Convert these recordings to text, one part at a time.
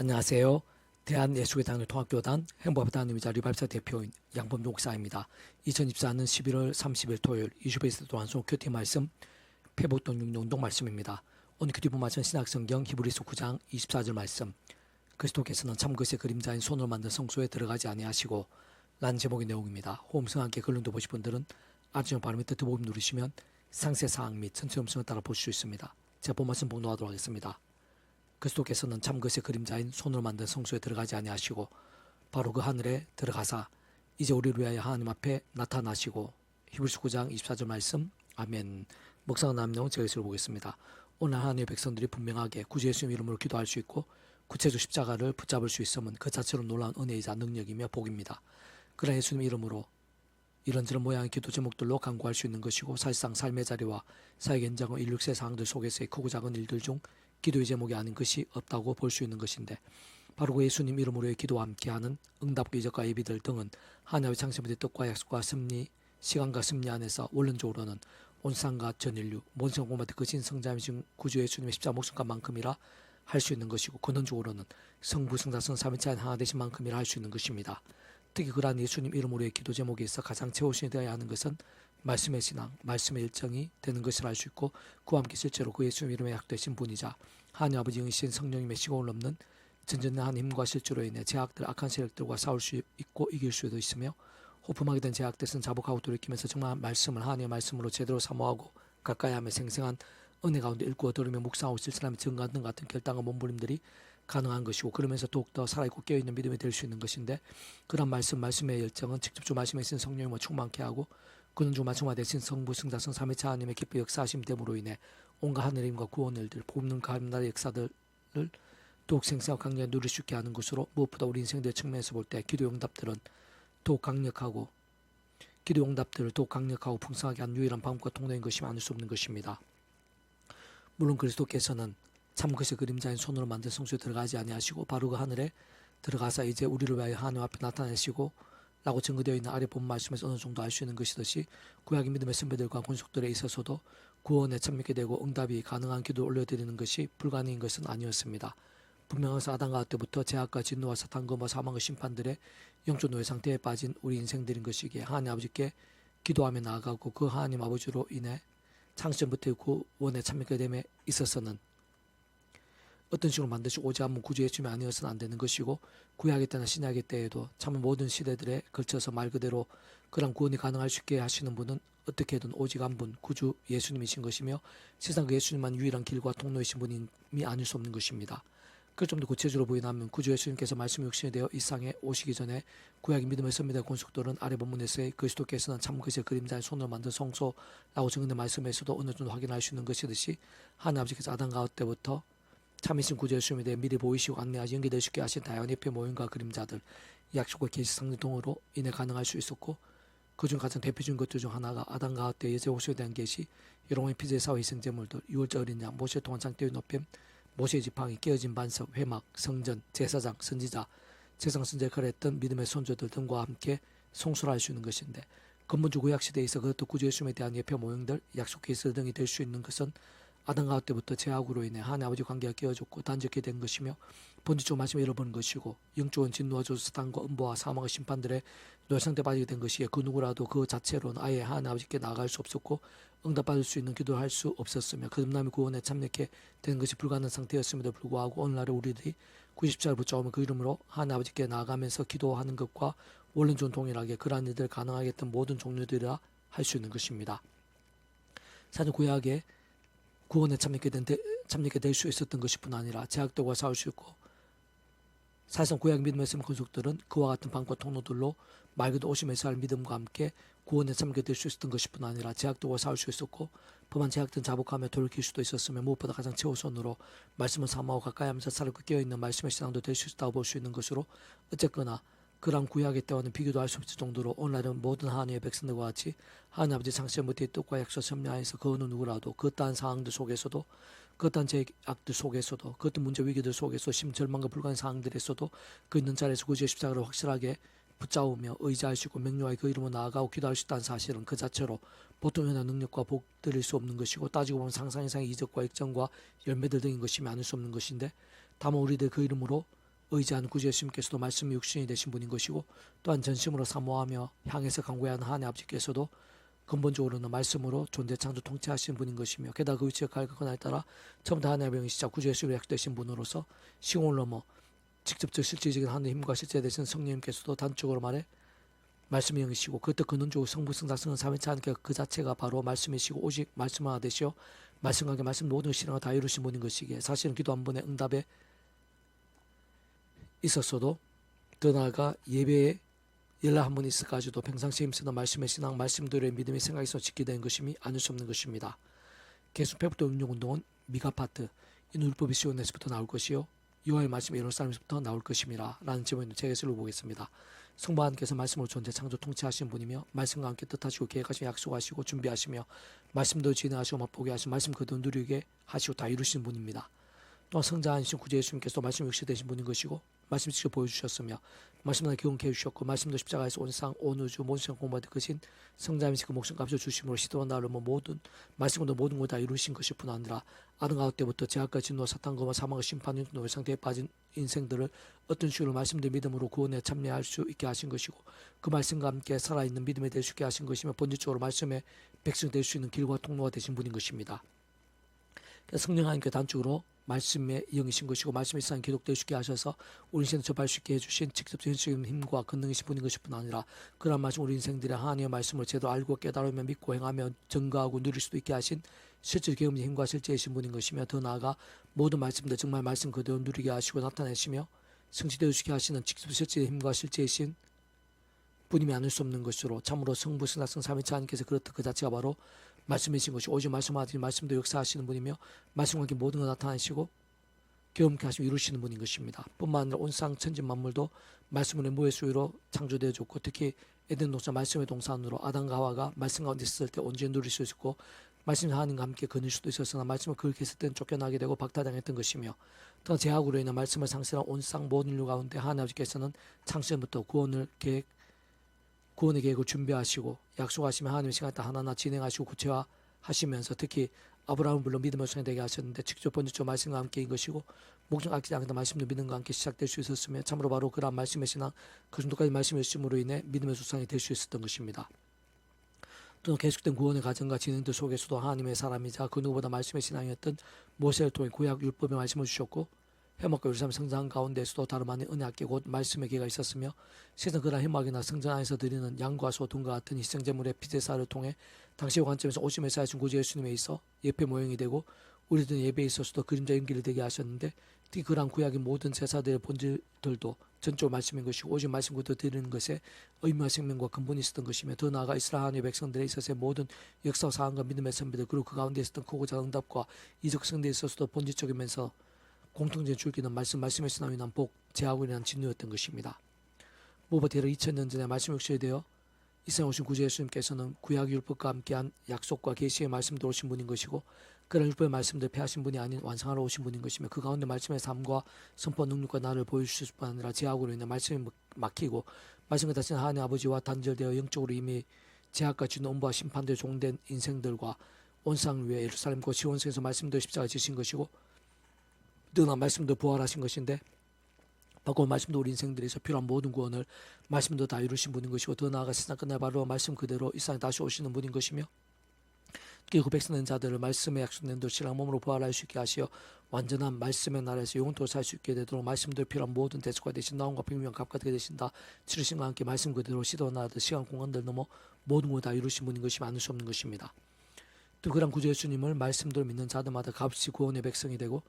안녕하세요. 대한예수교단의 통합교단 행복하다님이자 리발사 대표인 양범 목사입니다. 2024년 11월 30일 토요일 20에서 또한송 큐티 말씀 페보동 육룡동 말씀입니다. 오늘 큐티 말씀 신약성경 히브리서 9장 24절 말씀 그리스도께서는 참 것의 그림자인 손으로 만든 성소에 들어가지 아니하시고 란 제목의 내용입니다. 호음성 함께 글름도 보실 분들은 아주 바로 밑에 드보음 누르시면 상세 사항 및 전체 음성을 따라 보실 수 있습니다. 제가 본 말씀 봉독하도록 하겠습니다. 그리스도께서는 참 것의 그림자인 손으로 만든 성소에 들어가지 아니하시고 바로 그 하늘에 들어가사 이제 우리를 위하여 하나님 앞에 나타나시고 히브리서 9장 24절 말씀 아멘 목사가 남용 제가 예수를 보겠습니다. 오늘 하나님의 백성들이 분명하게 구주 예수님 이름으로 기도할 수 있고 구체적 십자가를 붙잡을 수 있음은 그 자체로 놀라운 은혜이자 능력이며 복입니다. 그러나 예수님 이름으로 이런저런 모양의 기도 제목들로 간구할 수 있는 것이고 사실상 삶의 자리와 사회 현장의 인류세 상황들 속에서의 크고 작은 일들 중 기도의 제목이 아닌 것이 없다고 볼 수 있는 것인데 바로 그 예수님 이름으로의 기도와 함께하는 응답 기적과 예비들 등은 하나님의 창세부의 뜻과 약속과 승리 시간과 승리 안에서 원론적으로는 온 세상과 전 인류 모든 공마다 그 신 성자이신 구주 예수님의 십자 목숨값만큼이라 할 수 있는 것이고 근원적으로는 성부 성자 성 삼위차인 하나 되신 만큼이라 할 수 있는 것입니다. 특히 그러한 예수님 이름으로의 기도 제목에 있어 가장 최우선이 되어야 하는 것은 말씀의 신앙, 말씀의 일정이 되는 것을 알 수 있고 그와 함께 실제로 그 예수님 이름에 약되신 분이자 하나님 아버지 응신 성령님의 시공을 넘는 전전한 힘과 실주로 인해 제약들 악한 세력들과 싸울 수 있고 이길 수도 있으며 호품하게 된 제약들은 자복하고 돌이키면서 정말 말씀을 하나님의 말씀으로 제대로 사모하고 가까이 하며 생생한 은혜 가운데 읽고 들으며 묵상하고 실천하며 증거하는 등 같은 결단과 몸부림들이 가능한 것이고 그러면서 더욱더 살아있고 깨어있는 믿음이 될 수 있는 것인데 그런 말씀 말씀의 열정은 직접적 말씀에 있는 성령님을 충만케 하고 그는 주 말씀화 되신 성부 승자성 삼위차 하나님의 기뻐 역사하심 됨으로 인해 온갖 힘과 구원의 일들 뽑는 감나의 역사들을 더욱 생생하고 강력하게 누릴 수 있게 하는 것으로 무엇보다 우리 인생들 측면에서 볼 때 기도 응답들은 더욱 강력하고 기도 응답들을 더욱 강력하고 풍성하게 한 유일한 방법과 통로인 것이 아닐 수 없는 것입니다. 물론 그리스도께서는 참것의 그림자인 손으로 만든 성소에 들어가지 아니하시고 바로 그 하늘에 들어가서 이제 우리를 위하여 하나님 앞에 나타내시고 라고 증거되어 있는 아래 본 말씀에서 어느 정도 알 수 있는 것이듯이 구약의 믿음의 선배들과 권속들에 있어서도 구원에 참여게 되고 응답이 가능한 기도를 올려드리는 것이 불가능인 것은 아니었습니다. 분명해서 아담과 때부터 제약과 진노와 사탄과 사망의 심판들의 영적 노예 상태에 빠진 우리 인생들인 것이기에 하나님 아버지께 기도하며 나아가고 그 하나님 아버지로 인해 창시전부터의 구원에 참여게 됨에 있어서는 어떤 식으로 만드시고 오지 않으면 구주의 주이 아니어서는 안 되는 것이고 구약의 때나 신약의 때에도 참 모든 시대들에 걸쳐서 말 그대로 그런 구원이 가능할 수 있게 하시는 분은 어떻게든 오직 한 분 구주 예수님이신 것이며 세상 그 예수님만 유일한 길과 통로이신 분이 아닐 수 없는 것입니다. 그걸 좀 더 구체적으로 보이나면 구주 예수님께서 말씀 육신이 되어 이 상에 오시기 전에 구약의 믿음의 선미대 권속들은 아래 본문에서의 그리스도께서는 참 그리스의 그림자의 손으로 만든 성소라고 증언된 말씀에서도 어느 정도 확인할 수 있는 것이듯이 하나님 아버지께서 아담 가을 때부터 참이신 구주 예수님에 대해 미리 보이시고 안내하시 연기될 수 있게 하신 다양한 옆에 모임과 그림자들 약속과 계시 상 등으로 인해 가능할 수 있었고 그중 가장 대표적인 것들 중 하나가 아담 가을 때 예제 호수에 대한 계시 여롱의 피제 사회 희생제물들 유월절 어린 양 모세 동안 장대의 높임 모세의 지팡이 깨어진 반석 회막 성전 제사장 선지자 세상 선제를 했던 믿음의 선조들 등과 함께 송수를 할 수 있는 것인데 근본주 구약 시대에 있어 그것도 구주 예수님에 대한 예표 모형들 약속 계시 등이 될 수 있는 것은 아담 가을 때부터 제약으로 인해 하나님 아버지 관계가 깨어졌고 단절게 된 것이며 본질적 말씀을 잃어버린 것이고 영적인 진노와 조사탄과 음보와 사망의 심판들의 노상태 빠지게 된 것이기에 그 누구라도 그 자체로는 아예 하나님 아버지께 나아갈 수 없었고 응답받을 수 있는 기도를 할 수 없었으며 거듭남의 구원에 참여케 된 것이 불가능한 상태였음에도 불구하고 오늘날에 우리들이 90자를 붙잡으면 그 이름으로 하나님 아버지께 나아가면서 기도하는 것과 원론전 동일하게 그러한 일들을 가능하게 했던 모든 종류들이라 할 수 있는 것입니다. 사실 구약에 구원에 참여게 된 참여게 될 수 있었던 것이뿐 아니라 제약들과 싸울 수 있고 사실상 구약 믿음의 씀 건속들은 그와 같은 방과 통로들로 말 그대로 오심에서 할 믿음과 함께 구원에 참게 될 수 있었던 것이뿐 아니라 제약들과 싸울 수 있었고 범한 제약든 자복하며 돌이킬 수도 있었으며 무엇보다 가장 최우선으로 말씀을 삼아오고 가까이 하면서 살고 깨어있는 말씀의 신앙도 될 수 있다고 볼 수 있는 것으로 어쨌거나 그런 구약의 때와는 비교도 할 수 없을 정도로 오늘날은 모든 하나님의 백성들과 같이 하나님 아버지 창세부터의 뜻과 약속 섭리하에서 그 어느 누구라도 그 어떠한 상황들 속에서도 그 어떠한 제약들 속에서도 그 어떤 문제 위기들 속에서 심절망과 불가능한 상황들에서도 그 있는 자리에서 구주의 십자가를 확실하게 붙잡으며 의지할 수 있고 명료하게 그 이름으로 나아가고 기도할 수 있다는 사실은 그 자체로 보통 연한 능력과 복 드릴 수 없는 것이고 따지고 보면 상상 이상의 이적과 액정과 열매들 등인 것이면 아닐 수 없는 것인데 다만 우리들 그 이름으로 의지하는 구주 예수님께서도 말씀이 육신이 되신 분인 것이고 또한 전심으로 사모하며 향해서 강구하는 하나님 아버지께서도 근본적으로는 말씀으로 존재 창조 통치하신 분인 것이며 게다가 그 위치에 갈거나에 따라 처음부터 하나님의 병이시자 구주 예수를 약되신 분으로서 시공을 넘어 직접적 실질적인 하나님의 힘과 실제 되신 성령님께서도 단적으로 말해 말씀이 영이시고 그때 근원적으로 성부 성자 성은 삼위체 하나님께 그 자체가 바로 말씀이시고 오직 말씀 하나 되시오 말씀과 함께 말씀 모든 실행을 다 이루신 분인 것이기에 사실은 기도 한 번의 응답에 있었어도 더 나아가 예배에 연락 한번 있어가지고도 평상시에 힘쓰는 말씀의 신앙 말씀들의 믿음의 생각이 있어 지키게 되는 것임이 아닐 수 없는 것입니다. 개수 페북도 응용운동은 미가 파트 이 율법이 시온에서부터 나올 것이요 여호와의 말씀이 예루살렘에서부터 나올 것임이라 라는 제목의 제게슬로 보겠습니다. 성부 하나님께서 말씀으로 존재 창조 통치하신 분이며 말씀과 함께 뜻하시고 계획하시고 약속하시고 준비하시며 말씀도 진행하시고 맛보게 하시고 말씀 그대로 누리게 하시고 다 이루신 분입니다. 또한 성자하신 구주 예수님께서 말씀 육시 되신 분인 것이고 말씀 직접 보여주셨으며 말씀을 경험케 해주셨고 말씀도 십자가에서 온상 온 우주 모든 시간 공부하듯 크신 성자님이 그 목숨 값을 주심으로 시도한 나를 뭐 모든 말씀으로 모든 걸 다 이루신 것일 뿐 아니라 아웃 때부터 제약과 진노 사탄과 사망과 심판 노예 상태에 빠진 인생들을 어떤 식으로 말씀들 믿음으로 구원에 참여할 수 있게 하신 것이고 그 말씀과 함께 살아있는 믿음에 대해 수 있게 하신 것이며 본질적으로 말씀의 백성 될 수 있는 길과 통로가 되신 분인 것입니다. 성령 하나님께 단적으로 말씀의 영이신 것이고 말씀의 기록될 수 있게 하셔서 우리 인생을 접할 수 있게 해주신 직접 현실적인 힘과 권능이신 분인 것일 뿐 아니라 그런 말씀 우리 인생들의 하나님의 말씀을 제대로 알고 깨달으며 믿고 행하며 증거하고 누릴 수도 있게 하신 실제 경험의 힘과 실제이신 분인 것이며 더 나아가 모든 말씀들 정말 말씀 그대로 누리게 하시고 나타내시며 성취되어 주게 하시는 직접 실제의 힘과 실제이신 분임이 아닐 수 없는 것으로 참으로 성부 승낙성 삼위차 하나님께서 그렇듯 그 자체가 바로 말씀이신 것이 오직 말씀하신 말씀도 역사하시는 분이며 말씀과 함께 모든 걸 나타내시고 경험케 하시고 이루시는 분인 것입니다. 뿐만 아니라 온상 천지 만물도 말씀으로 무의 수 위로 창조되어 졌고 특히 에덴 동산 말씀의 동산으로 아담과 하와가 말씀 가운데 있을 때 온전히 누릴 수 있었고 말씀 하나님과 함께 거닐 수도 있었으나 말씀을 그렇게 했을 때는 쫓겨나게 되고 박탈당했던 것이며 또 제약으로 인해 말씀을 상실한 온상 모든 인류 가운데 하나님 아버지께서는 창세부터 구원을 계획 구원의 계획을 준비하시고 약속하시면 하나님의 시간 때 하나하나 진행하시고 구체화하시면서 특히 아브라함을 불러 믿음의 성이 되게 하셨는데 직접 번지쪽 말씀과 함께인 것이고 목적 아끼지 않는 말씀도 믿음과 함께 시작될 수 있었으며 참으로 바로 그러한 말씀의 신앙 그 정도까지 말씀의 심으로 인해 믿음의 수상이 될 수 있었던 것입니다. 또는 계속된 구원의 과정과 진행들 속에서도 하나님의 사람이자 그 누구보다 말씀의 신앙이었던 모세를 통해 구약 율법의 말씀을 주셨고 해먹과 예루살렘 성장 가운데서도 다름 아닌 은혜학계 곧 말씀의 기가 있었으며 세상 그날 해먹이나 성전 안에서 드리는 양과 소 등과 같은 희생제물의 피제사를 통해 당시의 관점에서 오심의 사하신 구주 예수님에 있어 예배 모형이 되고 우리들 예배에 있어서도 그림자 연기를 되게 하셨는데 특히 그러한 구약의 모든 제사들의 본질들도 전적 말씀인 것이고 오직 말씀 그대로 드리는 것에 의미와 생명과 근본이 있었던 것이며 더 나아가 이스라엘 하나님의 백성들에 있어서의 모든 역사와 사항과 믿음의 선배들 그리고 그 가운데 있었던 크고 작은 응답과 이적 성대에 있어서도 본질적이면서 공통적인 줄기는 말씀 말씀의 신앙이 난 복, 제하고 인한 진노였던 것입니다. 무엇보다 2000년 전에 말씀 역시에 되어 이생 오신 구주 예수님께서는 구약 율법과 함께한 약속과 계시의 말씀도 오신 분인 것이고 그런 율법의 말씀들 폐하신 분이 아닌 완성하러 오신 분인 것이며 그 가운데 말씀의 삶과 선포 능력과 나를 보여주실 뿐 아니라 제약으로 인해 말씀이 막히고 말씀을 다친 하나님 아버지와 단절되어 영적으로 이미 제약과 진노와 심판대 종된 인생들과 온상 위에 예루살렘과 시온성에서 말씀대로 십자가 지신 것이고 뜨거운 말씀도 부활하신 것인데 바꿔 말씀도 우리 인생들에서 필요한 모든 구원을 말씀도 다 이루신 분인 것이고 더 나아가 세상 끝날 바로 말씀 그대로 이 세상에 다시 오시는 분인 것이며 특히 그 백성된 자들을 말씀에 약속된 도시락 몸으로 부활할 수 있게 하시어 완전한 말씀의 나라에서 영원토록 살수 있게 되도록 말씀도 필요한 모든 대속가 되신 나온과 비밀한 값같게 되신다 치르신과 함께 말씀 그대로 시도 나듯 시간 공간들 넘어 모든 걸다 이루신 분인 것이 많을 수 없는 것입니다. 또 그런 구주 예수님을 말씀대로 믿는 자들마다 값이 구원의 백성이 되고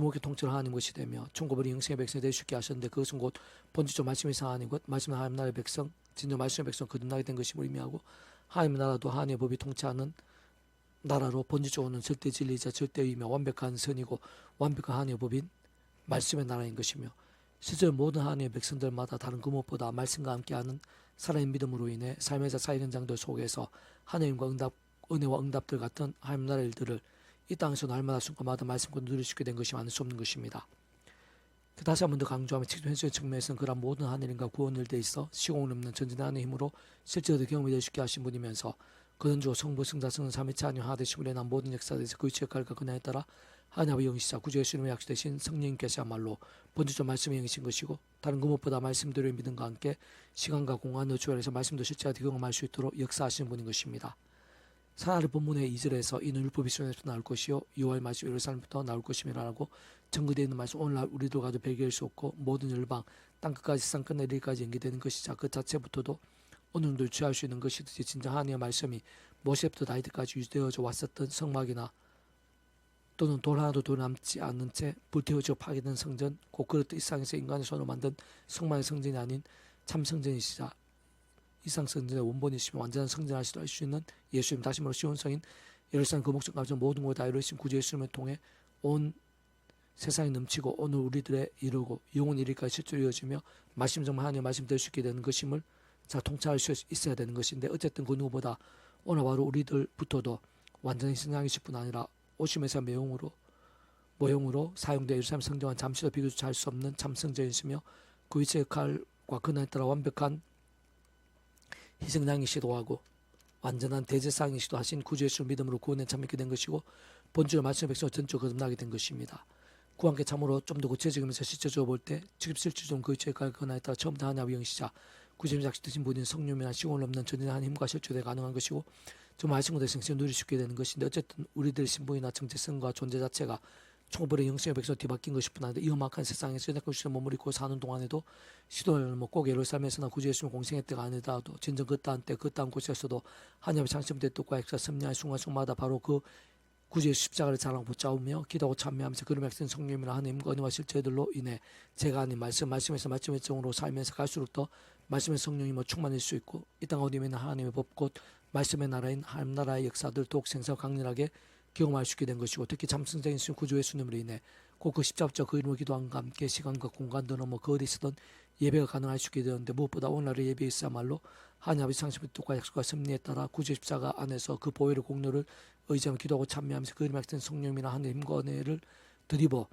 목회 통치를 하나님 것이 되며 천국을 영생의 백성이 될수 있게 하셨는데 그것은 곧 본질적 말씀의 상하나님 것 말씀의 하나님 나라의 백성 진정 말씀의 백성 거듭나게 된 것임을 의미하고 하나님의 나라도 하나님의 법이 통치하는 나라로 본질적으로는 절대 진리이자 절대이며 완벽한 선이고 완벽한 하나님의 법인 말씀의 나라인 것이며 실제 모든 하나님의 백성들마다 다른 그 무엇보다 말씀과 함께하는 살아있는 믿음으로 인해 삶의 자사의 현장들 속에서 하나님과 응답 은혜와 응답들 같은 하나님 나라의 일들을 이 땅에서 날마다 순간마다 말씀과 누릴 수 있게 된 것이 많을 수 없는 것입니다. 그 다시 한 번 더 강조하면 현실의 측면에서는 그런 모든 하늘인과 구원을 돼 있어 시공을 넘는 하나님의 힘으로 실제로 경험이 될 수 있게 하신 분이면서 그는 주 성부 승자 성은 삼위차 아니요 하나 되시고 난 모든 역사에서 그 위치 역할과 그날에 따라 하나님의 영이시자 구주 예수님의 약속되신 성령님께서야말로 본주적 말씀의 영이신 것이고 다른 그 무엇보다 말씀대로의 믿음과 함께 시간과 공간을 조율해서 말씀도 실제가 경험할 수 있도록 역사하시는 분인 것입니다. 사나리 본문의 2절에서 이는 율법 이스라엘에서 나올 것이요 여호와의 말씀 예루살렘부터 나올 것임이라고 증거되어 있는 말씀 오늘날 우리들과도 배교할 수 없고 모든 열방 땅 끝까지 세상 끝내리기까지 연계되는 것이자 그 자체부터도 정도 취할 수 있는 것이듯이 진정 하나님의 말씀이 모세부터 다윗까지 유지되어져 왔었던 성막이나 또는 돌 하나도 돌 남지 않는 채 불태워져 파괴된 성전 곧 그릇도 이상에서 인간의 손으로 만든 성만의 성전이 아닌 참 성전이시자 이상 성전의 원본이시며 완전한 성전하시도 할수 있는 예수님 다시말로 시온성인 예루살렘 그 목적 감정 모든 것을 다 이루신 구주 예수님을 통해 온 세상이 넘치고 오늘 우리들의 이루고 영원 이르기까지 실제로 이어지며 말씀 정말 하나님의 말씀 될 수 있게 되는 것임을 자 통찰할 수 있어야 되는 것인데 어쨌든 그 누구보다 오늘 바로 우리들부터도 완전히 신앙이실 뿐 아니라 오심에서 매용으로 모형으로 사용되어 예루살렘 성전과 잠시도 비교조차 할 수 없는 참 성전이시며 그 위치의 칼과 그날에 따라 완벽한 희생양이시도 하고 완전한 대제상이시도 하신 구주 예수를 믿음으로 구원에 참여하게 된 것이고 본주의 말씀의 백성을 전적으로 거듭나게 된 것입니다. 함께 참으로 좀 더 구체적이면서 실제적으로 볼때 직립실질 좀그 위치의 칼 그날에 따라 처음부터 하나의 영이시자 구주님 작시되신 분인 성령이나 시공을 넘는 전진한 힘과 실조에 가능한 것이고 좀 말씀과 대성신 누릴 수 있게 되는 것인데 어쨌든 우리들 신분이나 정체성과 존재 자체가 총벌의 영성의 백성 뒤바뀐 것이 뿐 아니라 이 험악한 세상에서 연약한 머무르고 사는 동안에도 시도를 뭐꼭 예루살렘에서나 구주 예수님 공생의 때가 아니더라도 진정 그땅때그땅 곳에서도 하나님의 창심된 뜻과 역사 섭리한 순간순간마다 바로 그 구주의 십자가를 자랑 붙잡으며 기도하고 참여하면서 그런 백성 성령이나 하나님과 은혜와 실제들로 인해 제가 아닌 말씀 말씀에서 말씀의 정으로 살면서 갈수록 더 말씀의 성령이 뭐 충만할 수 있고 이땅 있는 하나님의 법곧 말씀의 나라인 하나님 나라의 역사들 더욱 생사 강렬하게 경험할 수 있게 된 것이고 특히 참승적인 수 구주의 수님으로 인해 곧그 십자가 그 이름을 기도함과 함께 시간과 공간도 넘어 그 어디 있었던 예배가 가능할 수 있게 되었는데 무엇보다 오늘날의 예배에 있어야말로 하나님 아버지 상심의 뜻과 약속과 섭리에 따라 구주 십자가 안에서 그 보혈의 공로를 의지하며 기도하고 참여하면서 그 이름에 같은 성령이나 하나님의 힘과 은혜를 드리버.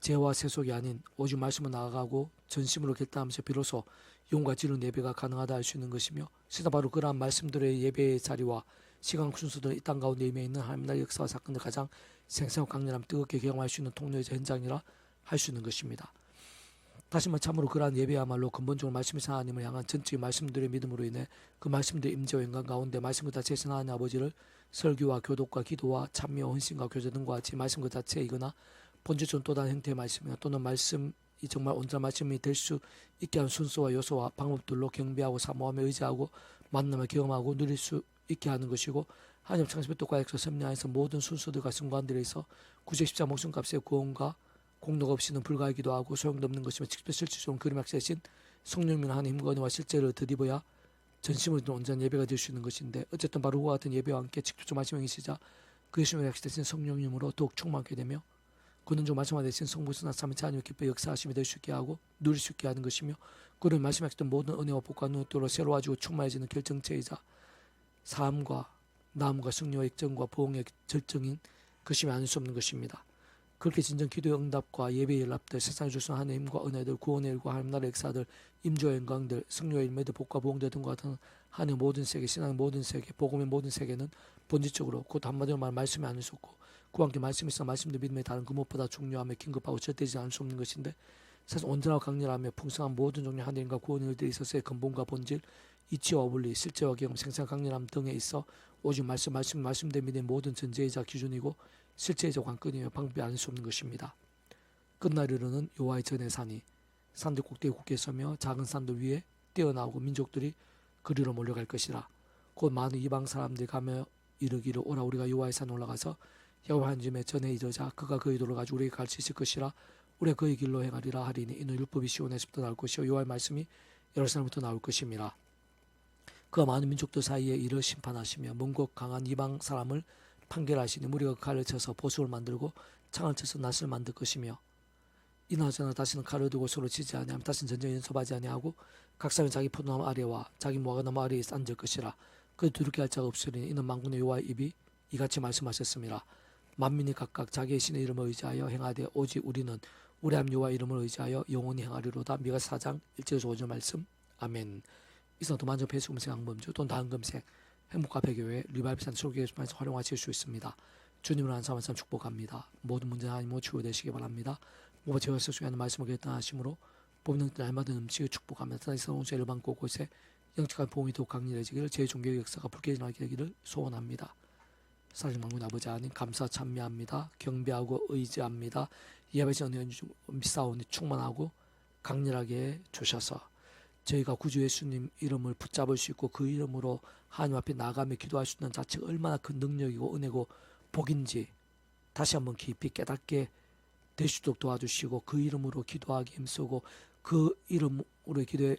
죄와 세속이 아닌 오직 말씀을 나아가고 전심으로 결단하면서 비로소 용과 지른 예배가 가능하다 할 수 있는 것이며 실제 바로 그러한 말씀들의 예배의 자리와 시간 순서들 이땅 가운데 임해 있는 하나님 나라의 역사와 사건들 가장 생생하고 강렬함 뜨겁게 경험할 수 있는 통로이자 현장이라 할 수 있는 것입니다. 다시 말해 참으로 그러한 예배야말로 근본적으로 말씀이신 하나님을 향한 전적인 말씀들의 믿음으로 인해 그 말씀들의 임재와 영광 가운데 말씀 그 자체에서 하나님 아버지를 설교와 교독과 기도와 참여, 헌신과 교제 등과 같이 말씀 그 자체이거나 본질적인 또 다른 형태의 말씀이나 또는 말씀이 정말 온전한 말씀이 될 수 있게 하는 순서와 요소와 방법들로 경배하고 사모하며 의지하고 만남을 경험하고 누릴 수 있게 하는 것이고 하나님 창조의 뜻과 약속 섭리하에서 모든 순서들과 순간들에 있어 구제 십자 목숨값의 구원과 공로가 없이는 불가하기도 하고 소용도 없는 것이며 직접 실질적으로 그림 약세신 성령이나 하나님과 은혜와 실제를 드리어야 전심으로 온전한 예배가 될 수 있는 것인데 어쨌든 바로 그와 같은 예배와 함께 직접 말씀이시자 그 예수님의 약속되신 성령님으로 더욱 충만하게 되며 그는 말씀하 대신 성부스나 삼위차 하나님의 기뻐 역사하심이 될 수 있게 하고 누릴 수 있게 하는 것이며 그는 말씀하셨던 모든 은혜와 복과 눈으로 새로워지고 충만해지는 결정체이자 삶과 나음과 승리와 액정과 보응의 절정인 것임이 아닐 수 없는 것입니다. 그렇게 진정 기도의 응답과 예배의 연합들 세상에 주신 하나님의 힘과 은혜들 구원의 일과 하나님 나라의 역사들 임조의 영광들 승리의 일매들 복과 보응들 등과 같은 하나님의 모든 세계 신앙의 모든 세계 복음의 모든 세계는 본질적으로 곧 한마디로 말 말씀이 아닐 수 없고 그와 함께 말씀이 있어 말씀도 믿음에 다른 그 무엇보다 중요하며 긴급하고 절대지 않을 수 없는 것인데 사실 온전하고 강렬하며 풍성한 모든 종류 하나님과 구원의 일들이 있어서의 근본과 본질 이치와 어분리 실제와 경험 생산 강렬함 등에 있어 오직 말씀 말씀 믿음의 모든 전제이자 기준이고 실제적 관건이며 방법이 아닐 수 없는 것입니다. 끝날이로는 요하의 전의 산이 산들 꼭대기 굳게 서며 작은 산들 위에 뛰어나오고 민족들이 그리로 몰려갈 것이라. 곧 많은 이방 사람들이 가며 이르기를 오라 우리가 요하의 산 올라가서 여호와 하나님의 전에 이르자. 그가 그의 도를 가지고 우리에게 가르치실 것이라. 우리가 그의 길로 행하리라 하리니 이는 율법이 시온에서부터 나올 것이요. 요하의 말씀이 예루살렘부터 나올 것임이라 그가 많은 민족들 사이에 이를 심판하시며 먼곳 강한 이방 사람을 판결하시니 우리가 그 칼을 쳐서 보석을 만들고 창을 쳐서 낫을 만들 것이며 이나저나 다시는 칼을 두고 서로 치지 아니하면 다시는 전쟁 연습하지 아니하고 각 사람이 자기 포도나무 아래와 자기 무화과나무 아래에 앉을 것이라 그 두렵게 할 자가 없으리니 이는 만군의 여호와의 입이 이같이 말씀하셨습니다. 만민이 각각 자기의 신의 이름을 의지하여 행하되 오직 우리는 우리 함 여호와 이름을 의지하여 영원히 행하리로다. 미가 4장 1절에서 5절 말씀. 아멘. 이성도 만져 배수금색 양범주 돈 다은금색 행복과 배교회 리발비산 소개에서 활용하실 수 있습니다. 주님을 안사만삼 축복합니다. 모든 문제 하나님으로 치유되시기 바랍니다. 모바 제가 소중한 말씀을 결단 하심으로 뽑는 날마다 음식을 축복합니다. 다시 새로운 죄를 많고 곳에 영적한 보험이 더욱 강렬해지기를 제 종교의 역사가 불쾌하게 되기를 소원합니다. 사랑만군 아버지 하나님 감사 찬미합니다. 경배하고 의지합니다. 이 아버지 은혜 미사오니 충만하고 강렬하게 주셔서 저희가 구주 예수님 이름을 붙잡을 수 있고 그 이름으로 하나님 앞에 나가며 기도할 수 있는 자체가 얼마나 큰 능력이고 은혜고 복인지 다시 한번 깊이 깨닫게 될 수 있도록 도와주시고 그 이름으로 기도하기 힘쓰고 그 이름으로 기도에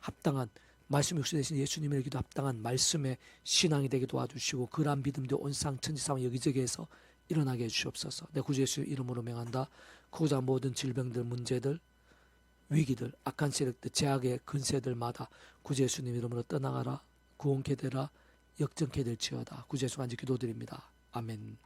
합당한 말씀 육수 되신 예수님의 기도 합당한 말씀의 신앙이 되게 도와주시고 그러한 믿음도 온상 천지사만 여기저기에서 일어나게 해주시옵소서. 내 구주 예수 이름으로 명한다. 그자 모든 질병들 문제들 위기들 악한 세력들 제약의 근세들마다 구주 예수님 이름으로 떠나가라. 구원케 되라. 역전케 될지어다. 구주 예수 간지 기도드립니다. 아멘